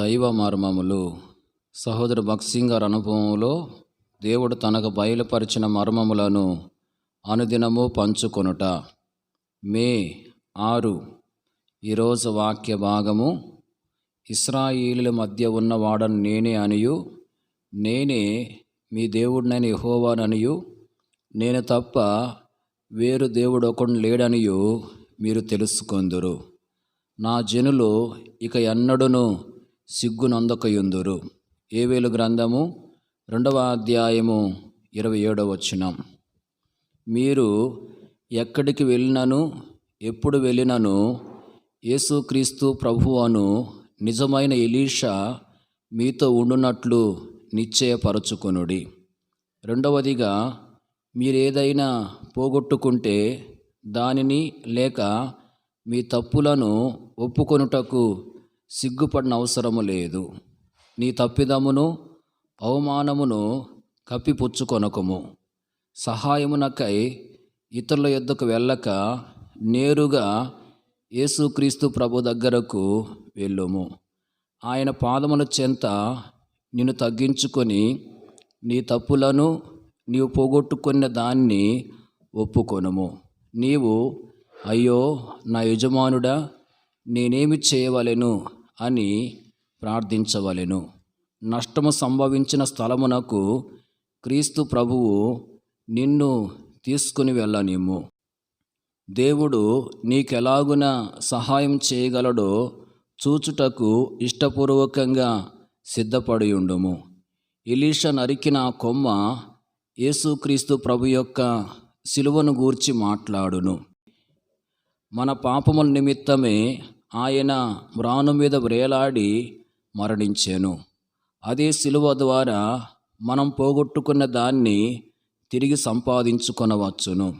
దైవ మర్మములు. సహోదరు భక్సింగ్ గారి అనుభవంలో దేవుడు తనకు బయలుపరిచిన మర్మములను అనుదినము పంచుకొనుట. మే ఆరు. ఈరోజు వాక్య భాగము. ఇస్రాయిలుల మధ్య ఉన్నవాడను నేనే అనియు. నేనే మీ దేవుడినైన ఎహోవాననియు నేను తప్ప వేరు దేవుడు ఒకడు లేడనియు మీరు తెలుసుకొందురు. నా జనులు ఇక ఎన్నడును సిగ్గునొందకయుందురు ఏవేలు గ్రంథము? రెండవ అధ్యాయము ఇరవై ఏడవ వచనం. మీరు ఎక్కడికి వెళ్ళినను ఎప్పుడు వెళ్ళినను యేసుక్రీస్తు ప్రభువను నిజమైన ఎలీషా మీతో ఉండునట్లు నిశ్చయపరచుకొనుడి. రెండవదిగా మీరేదైనా పోగొట్టుకుంటే దానిని లేక మీ తప్పులను ఒప్పుకొనుటకు సిగ్గుపడిన అవసరము లేదు. నీ తప్పిదమును అవమానమును కప్పిపుచ్చుకొనకము. సహాయమునకై ఇతరుల యొద్దకు వెళ్ళక నేరుగా యేసుక్రీస్తు ప్రభు దగ్గరకు వెళ్ళుము. ఆయన పాదముల చెంత నిన్ను తగ్గించుకొని నీ తప్పులను నీవు పోగొట్టుకున్న దాన్ని ఒప్పుకొనుము. నీవు అయ్యో నా యజమానుడా నేనేమి చేయవలెను? అని ప్రార్థించవలెను. నష్టము సంభవించిన స్థలమునకు క్రీస్తు ప్రభువు నిన్ను తీసుకుని వెళ్ళనిమ్ము. దేవుడు నీకెలాగున సహాయం చేయగలడో చూచుటకు ఇష్టపూర్వకంగా సిద్ధపడియుండుము. ఇలీష నరికిన కొమ్మ యేసుక్రీస్తు ప్రభు యొక్క సిలువను గూర్చి మాట్లాడును. మన పాపముల నిమిత్తమే ఆయన మ్రాను మీద వ్రేలాడి మరణించాను. అదే శిలువ ద్వారా మనం పోగొట్టుకున్న దాన్ని తిరిగి సంపాదించుకొనవచ్చును.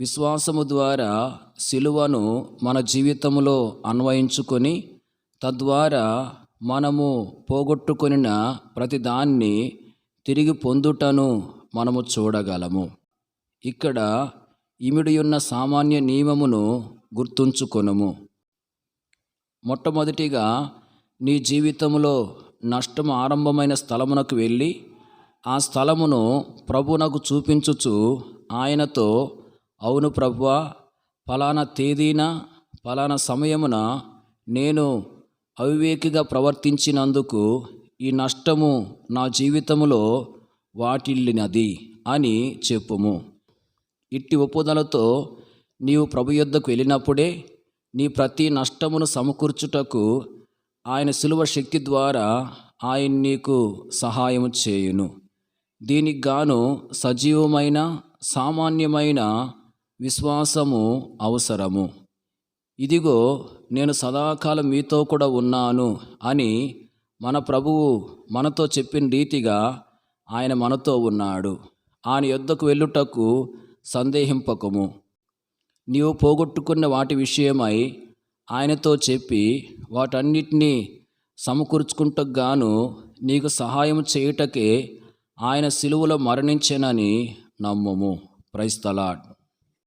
విశ్వాసము ద్వారా శిలువను మన జీవితంలో అన్వయించుకొని తద్వారా మనము పోగొట్టుకున్న ప్రతిదాన్ని తిరిగి పొందుటను మనము చూడగలము. ఇక్కడ ఇమిడియున్న సామాన్య నియమమును గుర్తుంచుకొనుము. మొట్టమొదటిగా నీ జీవితంలో నష్టం ఆరంభమైన స్థలమునకు వెళ్ళి ఆ స్థలమును ప్రభునకు చూపించుచు ఆయనతో అవును ప్రభువా ఫలానా తేదీన ఫలానా సమయమున నేను అవివేకిగా ప్రవర్తించినందుకు ఈ నష్టము నా జీవితములో వాటిల్లినది అని చెప్పుము. ఇట్టి ఒప్పుదలతో నీవు ప్రభు యొద్దకు వెళ్ళినప్పుడే నీ ప్రతి నష్టమును సమకూర్చుటకు ఆయన సులువ శక్తి ద్వారా ఆయన నీకు సహాయం చేయును. దీనికి గాను సజీవమైన సామాన్యమైన విశ్వాసము అవసరము. ఇదిగో నేను సదాకాలం మీతో కూడా ఉన్నాను అని మన ప్రభువు మనతో చెప్పిన రీతిగా ఆయన మనతో ఉన్నాడు. ఆయన యొద్దకు వెళ్ళుటకు సందేహింపకము. నీవు పోగొట్టుకున్న వాటి విషయమై ఆయనతో చెప్పి వాటన్నిటినీ సమకూర్చుకుంటకు గాను నీకు సహాయం చేయుటకే ఆయన సిలువలో మరణించేనని నమ్మము. ప్రైస్తలాడ్